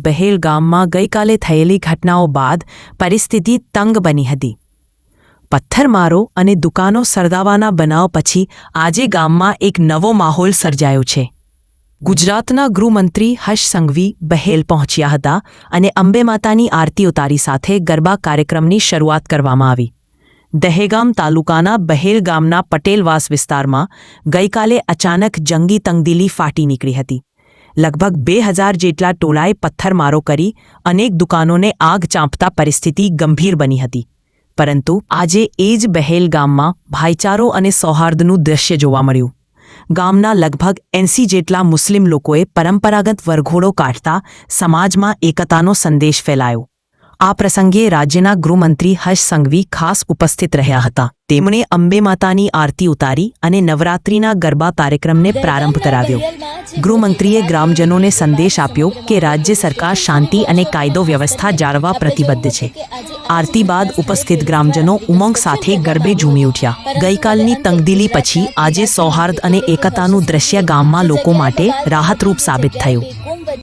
બહેલ ગામમાં ગઈકાલે થયેલી ઘટનાઓ બાદ પરિસ્થિતિ તંગ બની હતી પથ્થરમારો અને દુકાનો સરદાવાના બનાવ પછી આજે ગામમાં એક નવો માહોલ સર્જાયો છે ગુજરાતના ગૃહમંત્રી હર્ષ સંઘવી બહેલ પહોંચ્યા હતા અને અંબે માતાની આરતી ઉતારી સાથે ગરબા કાર્યક્રમની શરૂઆત કરવામાં આવી દહેગામ તાલુકાના બહેલ ગામના પટેલવાસ વિસ્તારમાં ગઈકાલે અચાનક જંગી તંગદીલી ફાટી નીકળી હતી લગભગ બે હજાર જેટલા ટોળાએ પથ્થરમારો કરી અનેક દુકાનોને આગ ચાંપતા પરિસ્થિતિ ગંભીર બની હતી. પરંતુ આજે એ જ બહેલ ગામમાં ભાઈચારો અને સૌહાર્દનું દૃશ્ય જોવા મળ્યું. ગામના લગભગ એંસી જેટલા મુસ્લિમ લોકોએ પરંપરાગત વરઘોડો કાઢતા સમાજમાં એકતાનો સંદેશ ફેલાયો. આ પ્રસંગે રાજ્યના ગૃહમંત્રી હર્ષ સંઘવી ખાસ ઉપસ્થિત રહ્યા હતા. તેમણે અંબે માતાની આરતી ઉતારી અને નવરાત્રિના ગરબા કાર્યક્રમને પ્રારંભ કરાવ્યો. ગૃહમંત્રીએ ગ્રામજનોને સંદેશ આપ્યો કે રાજ્ય સરકાર શાંતિ અને કાયદો વ્યવસ્થા જાળવવા પ્રતિબદ્ધ છે. આરતી બાદ ઉપસ્થિત ગ્રામજનો ઉમંગ સાથે ગરબે ઝૂમી ઉઠ્યા. ગઈકાલની તંગદિલી પછી આજે સૌહાર્દ અને એકતાનું દ્રશ્ય ગામમાં લોકો માટે રાહતરૂપ સાબિત થયું.